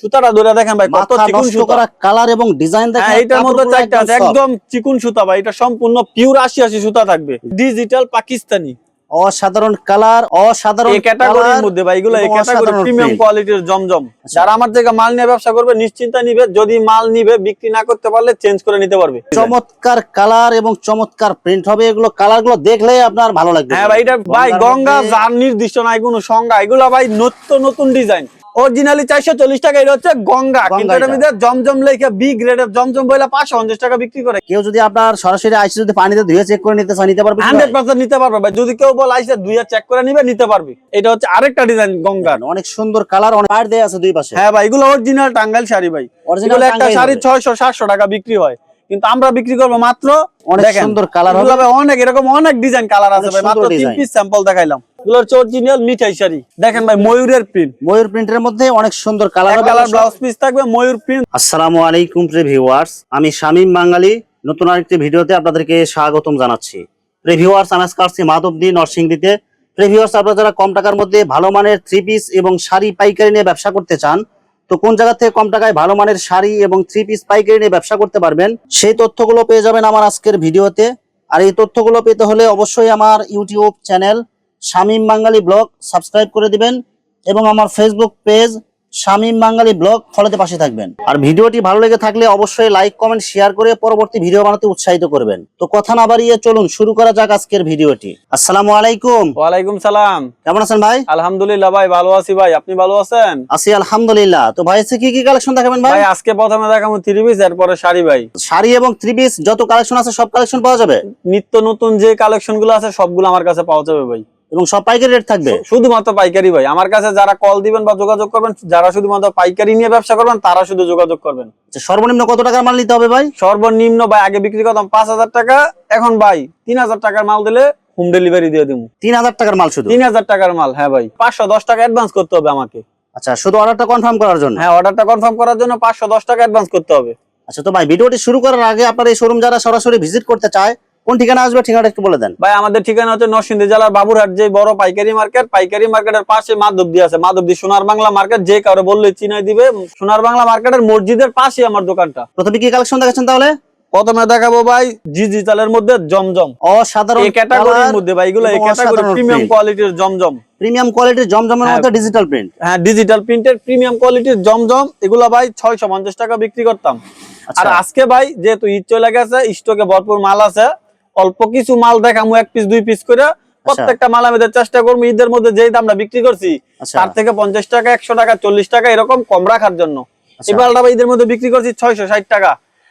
সুতাটা ধরে দেখেন ভাই কত চিকুন সুতা। কালার এবং ডিজাইন দেখেন হ্যাঁ এটার মধ্যে চারটা আছে একদম চিকুন সুতা ভাই এটা সম্পূর্ণ পিওর আশি আশি সুতা থাকবে। ডিজিটাল পাকিস্তানি। অসাধারণ কালার অসাধারণ এই ক্যাটাগরির মধ্যে ভাই এগুলো এই ক্যাটাগরি প্রিমিয়াম কোয়ালিটির জমজম। আচ্ছা। যারা আমার থেকে মাল নিয়ে ব্যবসা করবে নিশ্চিন্তা নিবে যদি মাল নিবে বিক্রি না করতে পারলে চেঞ্জ করে নিতে পারবে। চমৎকার কালার এবং চমৎকার প্রিন্ট হবে এগুলো কালারগুলো দেখলে আপনার ভালো লাগবে। হ্যাঁ ভাই এটা ভাই গঙ্গা যার নির্দিষ্ট নাই কোনো সংজ্ঞা এগুলো ভাই নতুন নতুন ডিজাইন অরিজিনালি চারশো চল্লিশ টাকা এটা হচ্ছে গঙ্গা। গঙ্গা কিন্তু এটা। মধ্যে জমজম লেখা বি গ্রেডের জমজম বইলা পাঁচশো পঞ্চাশ টাকা বিক্রি করে। কেউ যদি আপনার সরাসরি আইসি যদি পানিতে ধুয়ে চেক করে নিতে চায় নিতে পারবে হান্ড্রেড পার্সেন্ট নিতে পারবে ভাই। যদি কেউ বলে আইসে দুইয়া চেক করে নিবে নিতে পারবে। এটা হচ্ছে আরেকটা ডিজাইন গঙ্গার। অনেক সুন্দর কালার অনেক পার দেয়া আছে দুই পাশে। হ্যাঁ ভাই এগুলো অরিজিনাল টাঙ্গাইল শাড়ি ভাই। এগুলো একটা শাড়ি ছয়শো সাতশো টাকা বিক্রি হয়। কিন্তু আমরা বিক্রি করব মাত্র অনেক সুন্দর কালার হবে। অনেক এরকম অনেক ডিজাইন কালার আছে ভাই। মাত্র তিন পিস স্যাম্পল দেখাইলাম। এগুলো হচ্ছে অরিজিনাল মিঠাই শাড়ি। দেখেন ভাই ময়ূরের প্রিন্ট ময়ূর প্রিন্টের মধ্যে অনেক সুন্দর কালার কালার ব্লাউজ পিস থাকবে ময়ূর প্রিন্ট আসসালামু আলাইকুম প্রিভিউয়ার্স আমি শামীম বাঙালি। নতুন আরেকটি ভিডিওতে আপনাদেরকে স্বাগতম জানাচ্ছি। প্রিভিউয়ার্স আমি আজকে আসছি মাধবদী নরসিংদীতে। প্রিভিউয়ার্স আপনারা যারা কম টাকার মধ্যে ভালো মানের থ্রি পিস এবং শাড়ি পাইকারি নিয়ে ব্যবসা করতে চান তো কোন জায়গা থেকে কম টাকায় ভালো মানের শাড়ি এবং থ্রি পিস পাইকারি নিয়ে ব্যবসা করতে পারবেন সেই তথ্যগুলো পেয়ে যাবেন আমার আজকের ভিডিওতে। আর এই তথ্যগুলো পেতে হলে অবশ্যই আমার YouTube channel Shamim Bangali blog subscribe করে দিবেন এবং আমার Facebook page Shamim Bangali blog ফলোতে পাশে থাকবেন। আর ভিডিওটি ভালো লেগে থাকলে অবশ্যই লাইক কমেন্ট শেয়ার করে পরবর্তী ভিডিও বানাতে উৎসাহিত করবেন। তো কথা না বাড়িয়ে চলুন শুরু করা যাক আজকের ভিডিওটি। আসসালামু আলাইকুম। ওয়ালাইকুম সালাম। কেমন আছেন ভাই? আলহামদুলিল্লাহ ভাই ভালো আছি ভাই। আপনি ভালো আছেন? আছি আলহামদুলিল্লাহ। তো ভাই কি কি কালেকশন দেখাবেন ভাই? ভাই আজকে প্রথমে দেখাবো থ্রি পিস এরপরে শাড়ি ভাই। শাড়ি এবং থ্রি পিস যত কালেকশন আছে সব কালেকশন পাওয়া যাবে? নিত্য নতুন যে কালেকশনগুলো আছে সবগুলো আমার কাছে পাওয়া যাবে ভাই। এবং সব পাইকারি রেট থাকবে? শুধুমাত্র পাইকারি ভাই। আমার কাছে যারা কল দিবেন বা যোগাযোগ করবেন যারা শুধুমাত্র পাইকারি নিয়ে ব্যবসা করবেন তারা শুধু যোগাযোগ করবেন। আচ্ছা, সর্বনিম্ন কত টাকার মাল নিতে হবে ভাই? সর্বনিম্ন ভাই আগে বিক্রি করতাম পাঁচ হাজার টাকা এখন ভাই তিন হাজার টাকার মাল দিলে হোম ডেলিভারি দিয়ে দিব তিন হাজার টাকার মাল শুধু? তিন হাজার টাকার মাল হ্যাঁ ভাই। পাঁচশো দশ টাকা অ্যাডভান্স করতে হবে আমাকে। আচ্ছা শুধু অর্ডারটা কনফার্ম করার জন্য? হ্যাঁ অর্ডারটা কনফার্ম করার জন্য পাঁচশো দশ টাকা অ্যাডভান্স করতে হবে। আচ্ছা তো ভাই ভিডিওটি শুরু করার আগে আপনার এই শোরুম যারা সরাসরি ভিজিট করতে চায় কোন ঠিকানা আসবে ঠিকানাটা একটু বলে দেন। ভাই আমাদের ঠিকানা হচ্ছে নরসিংদী জেলার বাবুরহাট যে বড় পাইকারি মার্কেট। পাইকারি মার্কেটের পাশে মাধবদী আছে। মাধবদী সোনার বাংলা মার্কেট যে কারও বললে চিনাই দিবে। সোনার বাংলা মার্কেটের মসজিদের পাশে আমার দোকানটা। প্রথমে কি কালেকশন দেখাচ্ছেন তাহলে? প্রথমে দেখাবো ভাই ডিজিটালের মধ্যে জমজম। অসাধারণ এই ক্যাটাগরির মধ্যে ভাই এগুলো এই ক্যাটাগরি প্রিমিয়াম কোয়ালিটির জমজম। প্রিমিয়াম কোয়ালিটির জমজমের হ্যাঁ। মধ্যে ডিজিটাল প্রিন্ট হ্যাঁ ডিজিটাল প্রিন্টের প্রিমিয়াম কোয়ালিটির জমজম এগুলো ভাই ছয়শো পঞ্চাশ টাকা বিক্রি করতাম। আচ্ছা। আর আজকে ভাই যেহেতু ঈদ চলে গেছে স্টকে ভরপুর মাল আছে অল্প কিছু মাল দেখামু এক পিস দুই পিস করে প্রত্যেকটা মাল আমি চেষ্টা করব। ঈদের মধ্যে যেই দামটা বিক্রি করছি আচ্ছা। তার থেকে পঞ্চাশ টাকা একশো টাকা চল্লিশ টাকা এরকম কম রাখার জন্য। আচ্ছা। এই মালটা ঈদের মধ্যে বিক্রি করছি ছয়শো ষাট টাকা।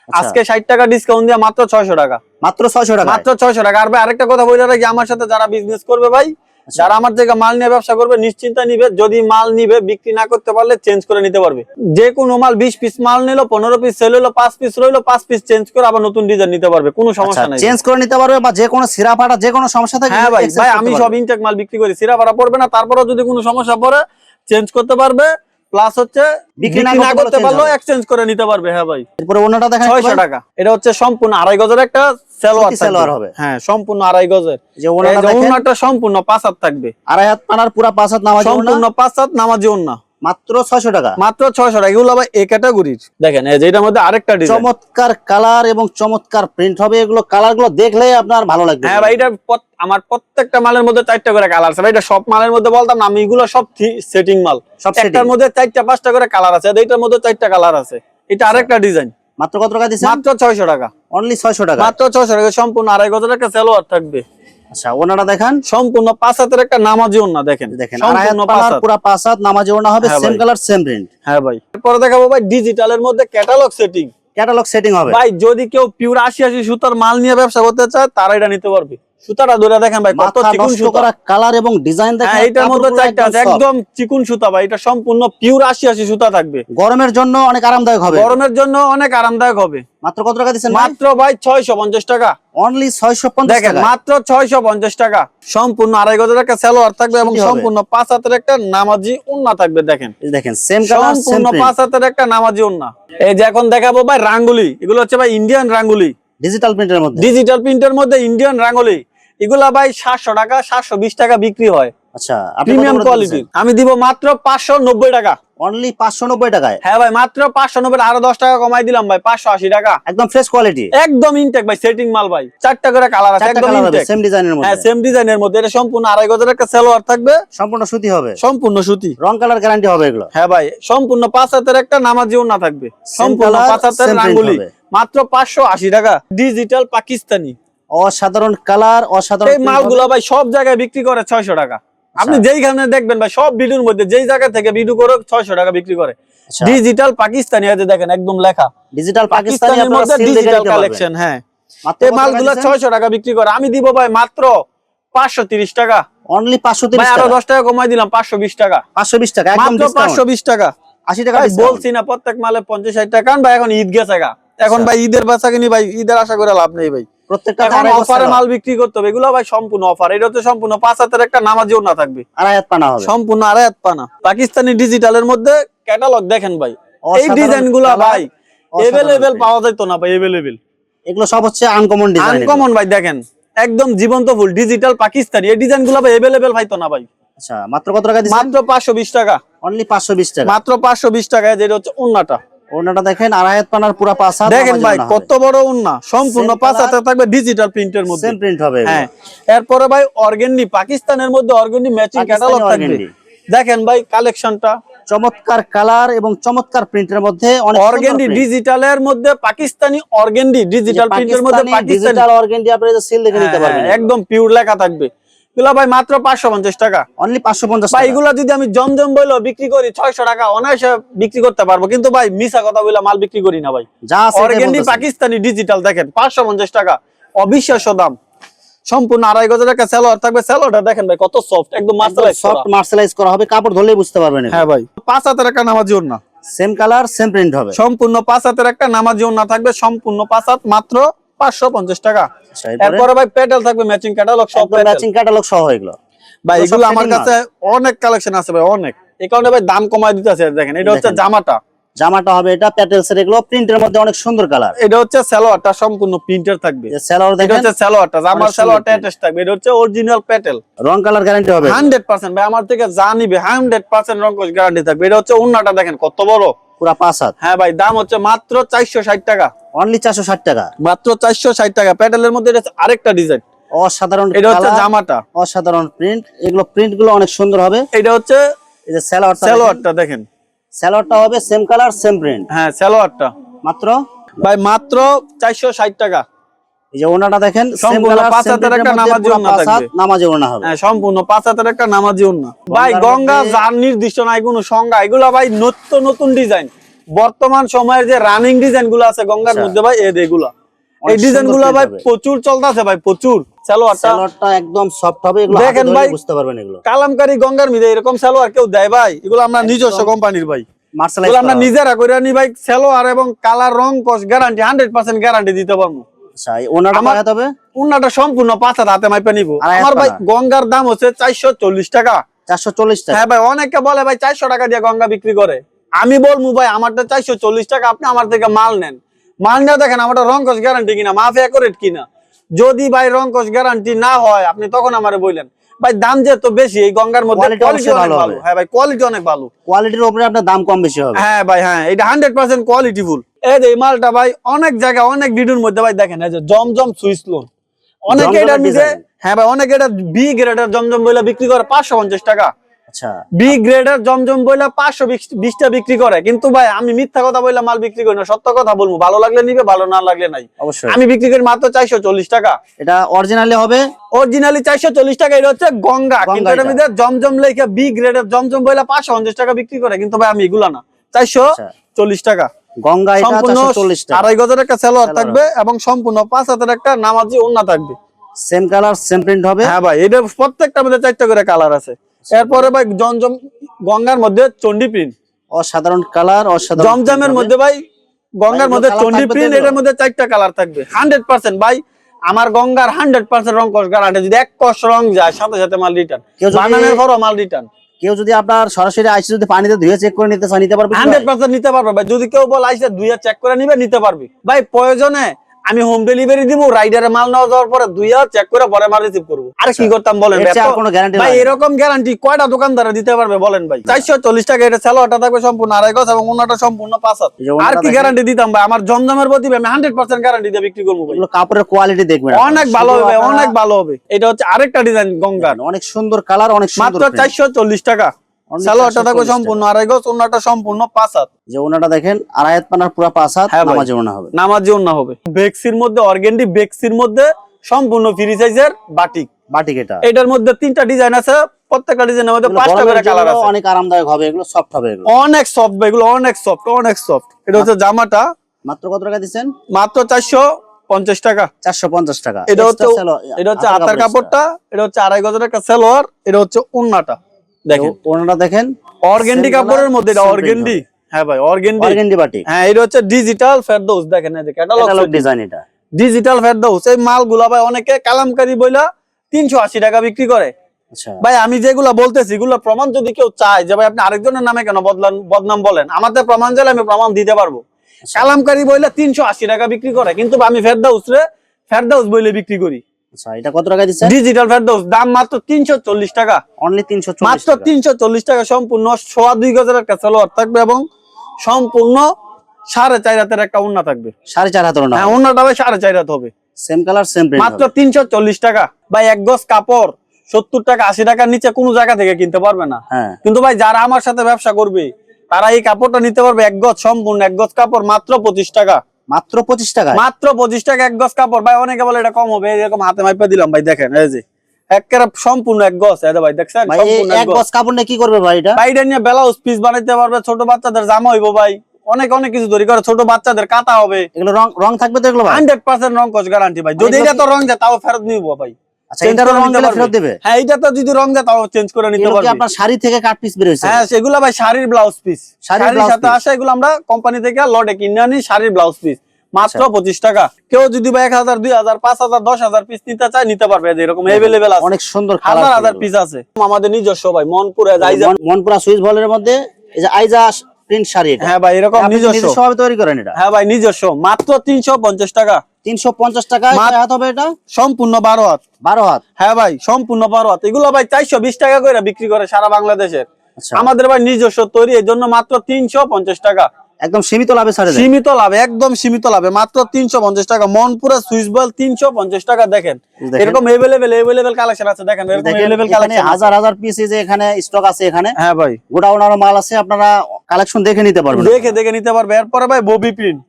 আজকে ষাট টাকা ডিসকাউন্ট দিয়ে মাত্র ছয়শো টাকা। মাত্র ছয়শো টাকা মাত্র ছয়শো টাকা। আর ভাই আরেকটা কথা বলে রাখি আমার সাথে যারা বিজনেস করবে ভাই আচ্ছা। যারা আমার থেকে মাল নিয়ে ব্যবসা করবে নিশ্চিন্তা নিবে যদি মাল নিবে বিক্রি না করতে পারলে চেঞ্জ করে নিতে পারবে। যে কোনো মাল বিশ পিস মাল নিলো পনেরো পিস সেল হলো পাঁচ পিস রইল পাঁচ পিস চেঞ্জ করে আবার নতুন ডিজাইন নিতে পারবে কোনো সমস্যা নেই। চেঞ্জ করে নিতে পারবে বা যে কোনো সিরা ফাটা যে কোনো সমস্যা থাকে হ্যাঁ ভাই ভাই আমি সব ইনটেক মাল বিক্রি করি সিরা পড়বে না তারপরেও যদি কোনো সমস্যা পড়ে চেঞ্জ করতে পারবে প্লাস হচ্ছে বিক্রি না করতে পারলেও এক্সচেঞ্জ করে নিতে পারবে হ্যাঁ ভাই। এরপরে অন্যটা দেখেন একটু ছয়শো ভাই। টাকা। এটা হচ্ছে সম্পূর্ণ আড়াই গজের একটা সালোয়ার সালোয়ার হবে। হ্যাঁ সম্পূর্ণ আড়াই গজের। যে ওনাটা সম্পূর্ণ পাঁচ হাত থাকবে। আড়াই হাত পানার পুরা পাঁচ হাত নামাজ সম্পূর্ণ পাঁচ হাত নামাজি ওড়না। মাত্র ছয়শো টাকা। মাত্র ছয়শো টাকা। এগুলো আবার এ ক্যাটাগরির। দেখেন এই যে মধ্যে আরেকটা ডিজাইন চমৎকার কালার এবং চমৎকার প্রিন্ট হবে। এগুলো কালারগুলো দেখলে আপনার ভালো লাগবে। হ্যাঁ ভাই এটা আমার প্রত্যেকটা মালের মধ্যে চারটা করে কালার আছে। এটা সব মালের মধ্যে বলতাম না আমি এগুলো সব সেটিং মাল। সব একটার মধ্যে চারটা পাঁচটা করে কালার আছে। এইটার মধ্যে চারটা কালার আছে। এটা আরেকটা ডিজাইন মাত্র কত টাকা দিচ্ছেন? মাত্র ছয়শো টাকা। অনলি ছয়শো টাকা। মাত্র ছয়শো টাকা। সম্পূর্ণ আড়াই গজের একটা সালোয়ার থাকবে। আচ্ছা ওনারা দেখেন। সম্পূর্ণ পাঁচ হাতের একটা নামাজি ওনা দেখেন। দেখেন পাঁচ হাত। নামাজ ওড়না হবে সেম কালার সেম প্রিন্ট হ্যাঁ ভাই। এরপরে দেখাবো ভাই ডিজিটালের মধ্যে ক্যাটালগ সেটিং ক্যাটালগ সেটিং হবে। ভাই যদি কেউ পিওর আশি আশি সুতার মাল নিয়ে ব্যবসা করতে চায় তারা এটা নিতে পারবে। সুতাটা ধরে দেখেন ভাই কত চিকুন সুতা। কালার এবং ডিজাইন দেখেন হ্যাঁ এটার মধ্যে চারটা আছে একদম চিকুন সুতা ভাই এটা সম্পূর্ণ পিওর সুতা থাকবে। গরমের জন্য অনেক আরামদায়ক হবে। গরমের জন্য অনেক আরামদায়ক হবে। মাত্র কত টাকা দিচ্ছেন মাত্র ভাই ছয়শো পঞ্চাশ টাকা। অনলি ছয়শো পঞ্চাশ দেখেন টাকা মাত্র ছয়শো পঞ্চাশ টাকা। সম্পূর্ণ আড়াই গজের একটা সালোয়ার থাকবে এবং সম্পূর্ণ পাঁচ হাতের একটা নামাজি উন্না থাকবে দেখেন। এই দেখেন সেম কালার সম্পূর্ণ পাঁচ হাতের একটা নামাজি উন্না। এই যে এখন দেখাবো ভাই রাঙ্গুলি। এগুলো হচ্ছে ভাই ইন্ডিয়ান রাঙ্গুলি। ডিজিটাল প্রিন্টের মধ্যে। ডিজিটাল প্রিন্টের মধ্যে ইন্ডিয়ান রাঙ্গুলি। এগুলা ভাই সাতশো টাকা সাতশো বিশ টাকা বিক্রি হয়। আচ্ছা প্রিমিয়াম কোয়ালিটির আমি দিব মাত্র পাঁচশো নব্বই টাকা। অনলি পাঁচশো নব্বই টাকায়? হ্যাঁ ভাই মাত্র পাঁচশো নব্বই আরও দশ টাকা কমাই দিলাম ভাই পাঁচশো আশি টাকা। একদম ফ্রেশ কোয়ালিটি একদম ইনটেক ভাই সেটিং মাল ভাই। চারটা করে কালার আছে একদম ইনটেক সেম ডিজাইনের হ্যাঁ মধ্যে সেম ডিজাইনের মধ্যে। এটা সম্পূর্ণ আড়াই গজের একটা সেলোয়ার থাকবে। সম্পূর্ণ সুতি হবে? সম্পূর্ণ সুতি। রং কালার গ্যারান্টি হবে এগুলো? হ্যাঁ ভাই সম্পূর্ণ পাঁচ হাতের একটা নামাজি ওনা থাকবে। সম্পূর্ণ পাঁচ হাতের রাঙ্গুলি। মাত্র পাঁচশো আশি টাকা। ডিজিটাল পাকিস্তানি। অসাধারণ কালার অসাধারণ এই মালগুলো ভাই সব জায়গায় বিক্রি করে ছয়শো টাকা। আপনি আচ্ছা। যেইখানে দেখবেন ভাই সব ভিডিওর মধ্যে যেই জায়গা থেকে ভিডিও করে ছয়শো টাকা বিক্রি করে। আচ্ছা, ডিজিটাল পাকিস্তানি আছে দেখেন একদম লেখা। ডিজিটাল পাকিস্তানি পাকিস্তানের মধ্যে ডিজিটাল কালেকশন হ্যাঁ। এই মালগুলো দিচ্ছেন? ছয়শো টাকা বিক্রি করে। আমি দিব ভাই মাত্র পাঁচশো তিরিশ টাকা। অনলি পাঁচশো তিরিশ আরও টাকা। দশ টাকা কমাই দিলাম পাঁচশো বিশ টাকা। পাঁচশো বিশ টাকা একদম মাত্র পাঁচশো বিশ টাকা। আশি টাকা ভাই discount। বলছি না প্রত্যেক মালে পঞ্চাশ ষাট টাকা ভাই এখন ঈদ গেছে এখন আচ্ছা। ভাই ঈদের বেচা কিনি ভাই ঈদের আশা করে লাভ নেই ভাই। প্রত্যেকটা অফারে মাল বিক্রি করতে হবে এগুলো ভাই সম্পূর্ণ অফার এটা হচ্ছে সম্পূর্ণ পাঁচ হাতের একটা নামাজিও না থাকবে। আড়াই হাত পানা হবে। সম্পূর্ণ আড়াই হাত পানা। পাকিস্তানি ডিজিটালের মধ্যে ক্যাটালগ দেখেন ভাই। এই ডিজাইনগুলা ভাই এভেলেবেল পাওয়া যাইতো না ভাই এভেলেবেল এগুলো সব হচ্ছে আনকমন ডিজাইন আনকমন ভাই দেখেন একদম জীবন্ত ফুল ডিজিটাল পাকিস্তানি। এই ডিজাইনগুলো ভাই এভেলেবেল পাইতো না ভাই। আচ্ছা মাত্র কত টাকা মাত্র পাঁচশো বিশ টাকা। অনলি পাঁচশো বিশ টাকা। মাত্র পাঁচশো বিশ টাকায় যেটা হচ্ছে উন্নাটা ওনাটা দেখেন আড়াই হাত পানার পুরা পাঁচ হাত দেখেন ভাই কত বড় উন্না সম্পূর্ণ Same পাঁচ হাতে থাকবে ডিজিটাল প্রিন্টের মধ্যে। সেম প্রিন্ট হবে হ্যাঁ এরপরে ভাই অর্গেন্ডি পাকিস্তানের মধ্যে অর্গেন্ডি ম্যাচিং ক্যাটালগ থাকবে। দেখেন ভাই কালেকশনটা চমৎকার কালার এবং চমৎকার প্রিন্টের মধ্যে অর্গেন্ডি ডিজিটালের মধ্যে পাকিস্তানি অর্গেন্ডি ডিজিটাল প্রিন্টের মধ্যে পাকিস্তানি ডিজিটাল অর্গেন্ডি আপনারা সিল দেখে নিতে হ্যাঁ, পারবেন। হ্যাঁ, একদম পিওর লেখা থাকবে। এগুলা ভাই মাত্র পাঁচশো পঞ্চাশ টাকা। অনলি পাঁচশো পঞ্চাশ ভাই টাকা। এগুলা যদি আমি জমজম বইলো বিক্রি করি ছয়শো টাকা অনায়াসে বিক্রি করতে পারব। কিন্তু ভাই মিশা কথা বইলা মাল বিক্রি করি না ভাই। যা অর্গেন্ডি পাকিস্তানি ডিজিটাল দেখেন পাঁচশো পঞ্চাশ টাকা। অবিশ্বাস্য দাম। সম্পূর্ণ আড়াই গজের একটা স্যালোয়ার থাকবে। স্যালোয়ারটা দেখেন ভাই কত সফট একদম মার্শালাইজ সফট মার্শালাইজ করা হবে কাপড় ধরলেই বুঝতে পারবেন হ্যাঁ ভাই পাঁচ হাতের একটা নামাজি না সেম কালার সেম প্রিন্ট হবে। সম্পূর্ণ পাঁচ হাতের একটা নামাজি না থাকবে সম্পূর্ণ পাঁচ হাত মাত্র পাঁচশো পঞ্চাশ টাকা। আচ্ছা, এরপরে? ভাই থাকবে ম্যাচিং ক্যাটালগ সব ম্যাচিং ক্যাটালগ সহ এগুলো। ভাই এগুলো আমার কাছে অনেক কালেকশন আছে ভাই অনেক। এই কারণে ভাই দাম কমায় দিতেছে দেখেন এটা হচ্ছে জামাটা। জামাটা হবে এটা এগুলো প্রিন্টের মধ্যে অনেক সুন্দর কালার। এটা হচ্ছে সালোয়ারটা সম্পূর্ণ প্রিন্টার থাকবে। সেলার এটা হচ্ছে সালোয়ারটা জামার সালোয়ারটা অ্যাটাচ থাকবে এটা হচ্ছে অরিজিনাল পেটেল রং কালার গ্যারান্টি হবে। হান্ড্রেড পার্সেন্ট ভাই আমার থেকে যা নিবে হান্ড্রেড পার্সেন্ট রঙ্কশ গ্যারান্টি থাকবে। এটা হচ্ছে উন্নাটা দেখেন কত বড়। পুরা পাঁচ হাত। হ্যাঁ ভাই দাম হচ্ছে মাত্র চারশো ষাট টাকা। অনলি চারশো ষাট টাকা। মাত্র চারশো ষাট টাকা। প্যাটেলের মধ্যে আরেকটা ডিজাইন অসাধারণ এটা হচ্ছে জামাটা। অসাধারণ প্রিন্ট এগুলো প্রিন্টগুলো অনেক সুন্দর হবে। এটা হচ্ছে এই যে সালোয়ারটা দেখেন। স্যালোয়ারটা হবে সেম কালার সেম প্রিন্ট হ্যাঁ সালোয়ারটা। মাত্র? ভাই মাত্র চারশো ষাট টাকা। এই যে ওনাটা দেখেন সম্পূর্ণ পাঁচ হাতের একটা নামাজি ওড়না থাকবে। নামাজি ওনা হবে। হ্যাঁ সম্পূর্ণ পাঁচ হাতের একটা নামাজি উন্না ভাই গঙ্গা যার নির্দিষ্ট নাই কোনো সংজ্ঞা এগুলা ভাই নতুন নতুন ডিজাইন। বর্তমান সময়ের যে রানিং ডিজাইনগুলো আছে গঙ্গার আচ্ছা। মধ্যে ভাই এই এগুলা। এই ডিজাইনগুলা ভাই। প্রচুর চলতেছে ভাই প্রচুর। সালোয়ারটা একদম সফট হবে এগুলো দেখেন ভাই, বুঝতে পারবেন এগুলো। কালামকারী গঙ্গার মধ্যে এরকম সালোয়ার কেউ দেয় ভাই এগুলো আমরা নিজস্ব কোম্পানির ভাই। আমরা নিজেরা করে আনি ভাই সালোয়ার এবং কালার রং কস গ্যারান্টি হান্ড্রেড পার্সেন্ট গ্যারান্টি দিতে পারব। আচ্ছা ওনাটা আমার- হবে? ওনাটা সম্পূর্ণ পাঁচ হাত হাতে মাইপে নিবো। আমার ভাই গঙ্গার দাম হচ্ছে চারশো চল্লিশ টাকা। চারশো চল্লিশ টাকা? হ্যাঁ ভাই অনেকে বলে ভাই চারশো টাকা দিয়ে গঙ্গা বিক্রি করে। আমি বলব ভাই আমারটা চারশো চল্লিশ টাকা আপনি আমার থেকে মাল নেন। মাল নিয়ে দেখেন আমারটা রংকস গ্যারান্টি কিনা মাফ অ্যাকুরেট কিনা। যদি ভাই রংকস গ্যারান্টি না হয় আপনি তখন আমারে বললেন। ভাই দাম যেহেতু বেশি এই গঙ্গার মধ্যে কোয়ালিটি অনেক ভালো হ্যাঁ ভাই কোয়ালিটি অনেক ভালো। কোয়ালিটির উপরে আপনার দাম কম বেশি হবে। হ্যাঁ ভাই হ্যাঁ এটা হান্ড্রেড পার্সেন্ট কোয়ালিটি ফুল। এই যে এই মালটা ভাই অনেক জায়গায় অনেক ভিডিওর মধ্যে ভাই দেখেন এই যে জমজম সুইস লোন অনেকে এটা নিজে হ্যাঁ ভাই অনেকে এটা বি গ্রেডার জমজম বইলা বিক্রি করে পাঁচশো পঞ্চাশ টাকা। আচ্ছা। বি গ্রেডের জমজম বইলা পাঁচশো বিশটা বিক্রি করে। কিন্তু ভাই আমি মিথ্যা কথা বইলা মাল বিক্রি করি না সত্য কথা বলব। ভালো লাগলে নিবে ভালো না লাগলে নাই। অবশ্যই। আমি বিক্রি করি মাত্র চারশো চল্লিশ টাকা। এটা অরিজিনালি হবে? অরিজিনালি চারশো চল্লিশ টাকা এটা হচ্ছে গঙ্গা। গঙ্গা কিন্তু এটা এটা। মধ্যে জমজম লেখা বি গ্রেডের জমজম বইলা পাঁচশো পঞ্চাশ টাকা বিক্রি করে। কিন্তু ভাই আমি এগুলা না। চারশো আচ্ছা। চল্লিশ টাকা। গঙ্গা সম্পূর্ণ আড়াই গজের একটা Salwar থাকবে এবং সম্পূর্ণ পাঁচ হাতের একটা নামাজি ওন্না থাকবে। সেম কালার সেম প্রিন্ট হবে? হ্যাঁ ভাই এটা প্রত্যেকটার মধ্যে চারটা করে কালার আছে। এরপরে ভাই জমজম গঙ্গার মধ্যে চন্ডি প্রিন্ট অসাধারণ কালার অসাধারণ জমজমের মধ্যে ভাই গঙ্গার মধ্যে চন্ডি প্রিন্ট এটার মধ্যে চারটা কালার থাকবে। হান্ড্রেড পার্সেন্ট ভাই আমার গঙ্গার হান্ড্রেড পার্সেন্ট রং কস গ্যারান্টি যদি এক কস রং যায় সাথে সাথে মাল রিটার্ন কেউ বানানোর পরও মাল রিটার্ন কেউ যদি আপনার সরাসরি আইসি যদি পানিতে ধুয়ে চেক করে নিতে চায় নিতে পারবে হান্ড্রেড পার্সেন্ট নিতে পারবে ভাই। যদি কেউ বল আইসে দুইয়া চেক করে নিবে নিতে পারবে। ভাই প্রয়োজনে আমি হোম ডেলিভারি দিব রাইডারে মাল নেওয়া যাওয়ার পরে দুই হাজার চেক করে পরে মাল রিসিভ করব। আর কি করতাম বলেন ভাই এরকম গ্যারান্টি কয়টা দোকানদারে দিতে পারবে বলেন ভাই? চারশো চল্লিশ টাকা এটা স্যালোয়ারটা থাকবে সম্পূর্ণ আড়াই গজ এবং অন্যটা সম্পূর্ণ পাঁচ হাত। আর কি গ্যারান্টি দিতাম ভাই? আমার জমজমের প্রতি আমি হান্ড্রেড পার্সেন্ট গ্যারান্টি দিয়ে বিক্রি করব কাপড়ের কোয়ালিটি দেখবেন আপনারা। অনেক ভালো হবে অনেক ভালো হবে। এটা হচ্ছে আরেকটা ডিজাইন গঙ্গার। অনেক সুন্দর কালার অনেক মাত্র চারশো চল্লিশ টাকা। থাকবে সম্পূর্ণ আড়াই গজ অন্যটা সম্পূর্ণ পাঁচ হাত। যে ওনাটা দেখেন আড়াইয়াত পানার পুরো পাঁচ হাত হ্যাঁ নামাজে ওনা হবে। নামাজি অন্য হবে। বেক্সির মধ্যে অর্গেন্ডি বেক্সির মধ্যে সম্পূর্ণ ফ্রি সাইজের বাটিক। বাটিক এটা। এটার মধ্যে তিনটা ডিজাইন আছে প্রত্যেকটা ডিজাইনের মধ্যে এগুলো পাঁচটা করে কালার আছে। অনেক আরামদায়ক হবে এগুলো সফট হবে এগুলো। অনেক সফট এগুলো অনেক সফট অনেক সফট এটা হচ্ছে জামাটা। মাত্র কত টাকা দিচ্ছেন? মাত্র চারশো পঞ্চাশ টাকা। চারশো পঞ্চাশ টাকা। এটা হচ্ছে এটা হচ্ছে কাপড়টা। এটা হচ্ছে আড়াই গজের একটা সেলোয়ার এটা হচ্ছে উন্নাটা। দেখেন। ওনাটা দেখেন অর্গেন্ডি কাপড়ের মধ্যে এটা অর্গেন্ডি। হ্যাঁ ভাই অর্গেন্ডি। অর্গেন্ডি বাটিক হ্যাঁ এটা হচ্ছে ডিজিটাল ফেরদৌস দেখেন এই যে ক্যাটালগ ক্যাটালগ ডিজাইন এটা। ডিজিটাল ফেরদৌস এই মালগুলা ভাই অনেকে কালামকারী বইলা তিনশো আশি টাকা বিক্রি করে। আচ্ছা। ভাই আমি যেগুলা বলতেছি এগুলো প্রমাণ যদি কেউ চায় যে ভাই আপনি আরেকজনের নামে কেন বদলান বদনাম বলেন আমাদের প্রমাণ চাইলে আমি প্রমাণ দিতে পারব। কালামকারী বইলে তিনশো আশি টাকা বিক্রি করে কিন্তু আমি ফেরদাউস রে ফেরদাউস বইলে বিক্রি করি। আচ্ছা এটা কত টাকা দিচ্ছেন? ডিজিটাল ফেরদাউস দাম মাত্র তিনশো চল্লিশ টাকা। অনলি তিনশো মাত্র তিনশো চল্লিশ টাকা সম্পূর্ণ সোয়া দুই গজের একটা সালোয়ার থাকবে এবং সম্পূর্ণ সাড়ে চার হাতের একটা উন্না থাকবে। সাড়ে চার হাতের না হ্যাঁ উন্নাটা ভাই সাড়ে চার হাত হবে। সেম কালার সেম প্রিন্ট মাত্র তিনশো চল্লিশ টাকা। ভাই এক গজ কাপড় সত্তর টাকা আশি টাকার নিচে কোনো জায়গা থেকে কিনতে পারবে না। হ্যাঁ। কিন্তু ভাই যারা আমার সাথে ব্যবসা করবে তারা এই কাপড়টা নিতে পারবে এক গজ সম্পূর্ণ এক গজ কাপড় মাত্র পঁচিশ টাকা। মাত্র পঁচিশ টাকা মাত্র পঁচিশ টাকা এক গজ কাপড়। ভাই অনেকে বলে এটা কম হবে এরকম হাতে মাইপা দিলাম ভাই দেখেন এই যে। সম্পূর্ণ এক গছ ভাই দেখছেন? এক গছ কাপড় নিয়ে কি করবে ভাই এটা? নিয়ে ব্লাউজ পিস বানাইতে পারবে ছোট বাচ্চাদের জামা হইবো ভাই। অনেক অনেক কিছু তৈরি করে ছোট বাচ্চাদের কাটা হবে। এগুলো রং রং থাকবে তো এগুলো হান্ড্রেড পার্সেন্ট রং কস গ্যারান্টি ভাই। যদি এটা তো রং যায় তাও ফেরত নিবো ভাই। আচ্ছা হ্যাঁ এটা তো যদি রং যায় তাও চেঞ্জ করে নিতে পারবে। আপনার শাড়ি থেকে কাট পিস বের হয়েছে? হ্যাঁ সেগুলো ভাই শাড়ির ব্লাউজ পিস শাড়ির শাড়ির সাথে আসে এগুলো আমরা কোম্পানি থেকে লটে কিনে আনি শাড়ির ব্লাউজ পিস মাত্র আচ্ছা। পঁচিশ টাকা। কেউ যদি এক হাজার দুই হাজার পাঁচ হাজার দশ হাজার পিস নিতে চায় নিতে পারবে এই যে এরকম এভেলেবেল আছে। অনেক সুন্দর হাজার হাজার পিস আছে। আমাদের নিজস্ব ভাই মনপুরে মনপুরা সুইচ বলের মধ্যে এই যে আইজা প্রিন্ট শাড়ি হ্যাঁ ভাই এরকম নিজস্ব। তৈরি করেন এটা? হ্যাঁ ভাই নিজস্ব। মাত্র তিনশো পঞ্চাশ টাকা। তিনশো পঞ্চাশ টাকা হাত হবে এটা? সম্পূর্ণ বারো হাত। বারো হাত? হ্যাঁ ভাই সম্পূর্ণ বারো হাত। এগুলো ভাই চারশো বিশ টাকা করে বিক্রি করে সারা বাংলাদেশের। আচ্ছা। আমাদের ভাই নিজস্ব তৈরি এর জন্য মাত্র তিনশো পঞ্চাশ টাকা। একদম সীমিত লাভে ছাড়ে সীমিত লাভে একদম সীমিত লাভে। মাত্র তিনশো পঞ্চাশ টাকা। মনপুরা সুইচ বল তিনশো পঞ্চাশ টাকা দেখেন। এরকম এভেলেবেল এভেলেবেল কালেকশন আছে দেখেন। এভেলেবেল কালেকশন হাজার হাজার পিস যে এখানে স্টক আছে এখানে। হ্যাঁ ভাই। গোডাউন আরও মাল আছে আপনারা কালেকশন দেখে নিতে পারবেন। দেখে দেখে নিতে পারবে। এরপরে ভাই ববি প্রিন্ট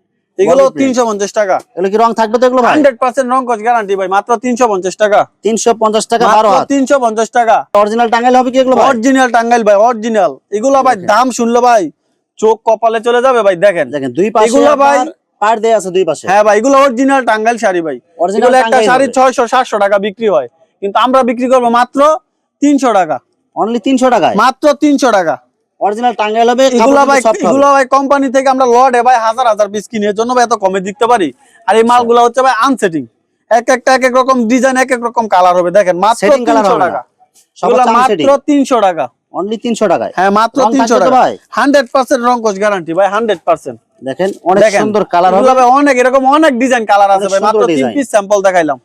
এগুলো Bobby print। তিনশো পঞ্চাশ টাকা। এগুলো কি রং থাকবে তো এগুলো ভাই? হান্ড্রেড পার্সেন্ট রং কচ গ্যারান্টি ভাই মাত্র তিনশো পঞ্চাশ টাকা। তিনশো পঞ্চাশ টাকা বারো মাত্র হাত তিনশো পঞ্চাশ টাকা। অরিজিনাল টাঙ্গাইল হবে কি এগুলো ভাই? অরিজিনাল টাঙ্গাইল ভাই অরিজিনাল এগুলো ভাই দাম শুনলে ভাই চোখ কপালে চলে যাবে ভাই দেখেন। দেখেন দুই পাশে এগুলো ভাই- পার দেয়া আছে দুই পাশে। হ্যাঁ ভাই এগুলো অরিজিনাল টাঙ্গাইল শাড়ি ভাই। এগুলো একটা শাড়ি হবে। ছয়শো সাতশো টাকা বিক্রি হয়। কিন্তু আমরা বিক্রি করব মাত্র তিনশো টাকা। অনলি তিনশো টাকায়? মাত্র তিনশো টাকা। অরিজিনাল টাঙ্গাইল হবে এগুলো ভাই হবে। এগুলো ভাই কোম্পানি থেকে আমরা লটে ভাই হাজার হাজার পিস কিনে এর জন্য ভাই এত কমে দিতে পারি। আর এই মালগুলো হচ্ছে ভাই আনসেটিং এক একটা এক এক রকম ডিজাইন এক এক রকম কালার হবে। দেখেন মাত্র Setting colour তিনশো হবে না। টাকা। সব মাত্র unsetting। তিনশো টাকা। অনলি তিনশো টাকায়। হ্যাঁ মাত্র রং তিনশো থাকবে তো টাকা ভাই? হান্ড্রেড পার্সেন্ট রং কোচ গ্যারান্টি ভাই হান্ড্রেড পার্সেন্ট দেখেন অনেক সুন্দর কালার হবে। ভাই অনেক এরকম অনেক ডিজাইন কালার আছে ভাই। মাত্র সুন্দর তিন design। পিস স্যাম্পল দেখাইলাম।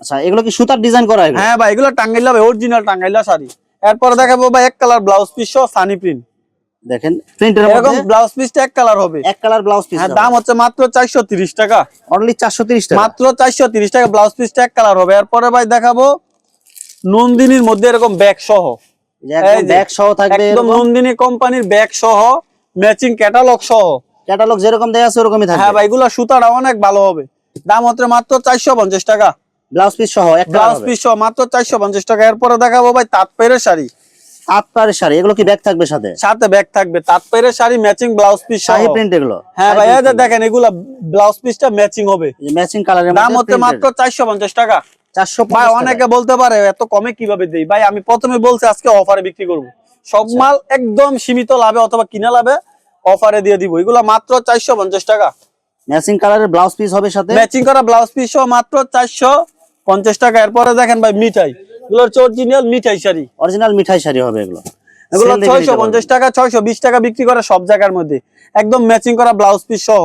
আচ্ছা এগুলো কি সুতার ডিজাইন করা এগুলো হ্যাঁ ভাই এগুলো টাঙ্গাইলা ভাই অরিজিনাল টাঙ্গাইলা শাড়ি। এরপরে দেখাবো ভাই এক কালার ব্লাউজ পিস সহ সানি প্রিন্ট দেখেন প্রিন্টের এরকম মধ্যে ব্লাউজ পিসটা এক কালার হবে। এক কালার ব্লাউজ পিস হ্যাঁ দাম হচ্ছে মাত্র চারশো তিরিশ টাকা। অনলি চারশো তিরিশ টাকা। মাত্র চারশো তিরিশ টাকা ব্লাউজ পিসটা এক কালার হবে। এরপরে ভাই দেখাবো নন্দিনীর মধ্যে এরকম ব্যাগ সহ। একদম ব্যাগ সহ থাকবে একদম নন্দিনী কোম্পানির ব্যাগ সহ ম্যাচিং ক্যাটালগ সহ। ক্যাটালগ যেরকম দেয়া আছে ওরকমই হ্যাঁ থাকবে ভাই এগুলো সুতাটা অনেক ভালো হবে। দাম হচ্ছে মাত্র চারশো পঞ্চাশ টাকা। ব্লাউজ পিস সহ এক ব্লাউজ পিস সহ মাত্র চারশো পঞ্চাশ টাকা। এরপরে দেখাবো ভাই তাঁত পেরের শাড়ি। শাড়ি এগুলো কি ব্যাগ থাকবে সাথে? সাথে ব্যাগ থাকবে। তাঁত শাড়ি ম্যাচিং ব্লাউজ পিস সহ। প্রিন্ট এগুলো? হ্যাঁ ভাই এই দেখেন এগুলা ব্লাউজ পিসটা ম্যাচিং হবে। ম্যাচিং কালারের দাম হচ্ছে মাত্র চারশো পঞ্চাশ টাকা। চারশো ভাই অনেকে বলতে পারে এত কমে কীভাবে দেই? ভাই আমি প্রথমে বলছি আজকে অফারে বিক্রি করব। সব আচ্ছা। মাল একদম সীমিত লাভে অথবা কিনা লাভে অফারে দিয়ে দিব। এগুলো মাত্র চারশো পঞ্চাশ টাকা। ম্যাচিং কালারের ব্লাউজ পিস হবে সাথে? ম্যাচিং করা ব্লাউজ পিস মাত্র চারশো পঞ্চাশ টাকা। এরপরে দেখেন ভাই মিঠাই। এগুলো হচ্ছে অরিজিনাল মিঠাই শাড়ি। অরিজিনাল মিঠাই শাড়ি হবে এগুলো। এগুলো ছয়শো পঞ্চাশ টাকা ছয়শো বিশ টাকা বিক্রি করে সব জায়গার মধ্যে। একদম ম্যাচিং করা ব্লাউজ পিস সহ।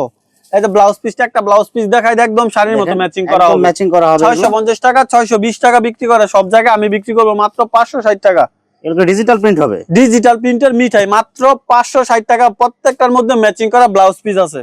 এই যে ব্লাউজ পিসটা একটা ব্লাউজ পিস দেখাই দেয়, একদম শাড়ির মতো ম্যাচিং করা হবে। ম্যাচিং করা হবে ছয়শো পঞ্চাশ টাকা ছয়শো বিশ টাকা বিক্রি করে সব জায়গায়। আমি বিক্রি করব মাত্র পাঁচশো ষাট টাকা। এগুলো ডিজিটাল প্রিন্ট হবে। ডিজিটাল প্রিন্টের মিঠাই মাত্র পাঁচশো ষাট টাকা। প্রত্যেকটার মধ্যে ম্যাচিং করা ব্লাউজ পিস আছে।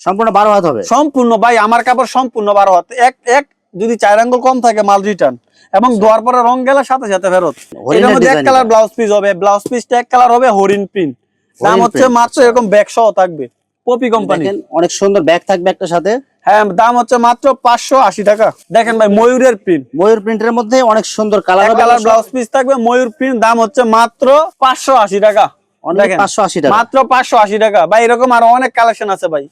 সম্পূর্ণ বারো হাত হবে। সম্পূর্ণ ভাই আমার কাপড় সম্পূর্ণ বারো হাত। এক এক যদি চার আঙ্গুল কম থাকে মাল রিটার্ন এবং ধোয়ার পরে রং গেলে সাথে সাথে ফেরত। হরিণের এটার মধ্যে এক কালার ব্লাউজ পিস হবে। ব্লাউজ পিসটা এক কালার হবে হরিণ প্রিন্ট দাম হচ্ছে মাত্র এরকম ব্যাগ সহ থাকবে। পপি কোম্পানি অনেক সুন্দর ব্যাগ থাকবে একটা সাথে। হ্যাঁ দাম হচ্ছে মাত্র পাঁচশো আশি টাকা। দেখেন ভাই ময়ূরের প্রিন্ট ময়ূর প্রিন্টের মধ্যে অনেক সুন্দর কালার কালার ব্লাউজ পিস থাকবে ময়ূর প্রিন্ট দাম হচ্ছে মাত্র পাঁচশো আশি টাকা। মাত্র পাঁচশো আশি টাকা। ভাই এরকম আরও অনেক কালেকশন আছে ভাই।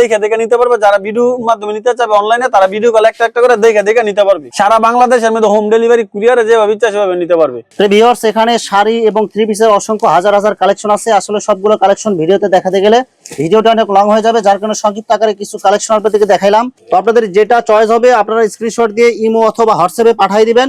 দেখে দেখে নিতে পারবে। যারা ভিডিও মাধ্যমে নিতে চাবে অনলাইনে তারা ভিডিও কল একটা একটা করে দেখে দেখে নিতে পারবে। সারা বাংলাদেশের মধ্যে হোম ডেলিভারি কুরিয়ারে যেভাবে ইচ্ছা সেভাবে নিতে পারবে। তো ভিউয়ার্স এখানে শাড়ি এবং থ্রি পিসের অসংখ্য হাজার হাজার কালেকশন আছে। আসলে সবগুলো কালেকশন ভিডিওতে দেখাতে গেলে ভিডিওটা অনেক লং হয়ে যাবে যার কারণে সংক্ষিপ্ত আকারে কিছু কালেকশন আপনাদেরকে দেখাইলাম। তো আপনাদের যেটা চয়েস হবে আপনারা স্ক্রিনশট দিয়ে ইমো অথবা হোয়াটসঅ্যাপে পাঠিয়ে দিবেন।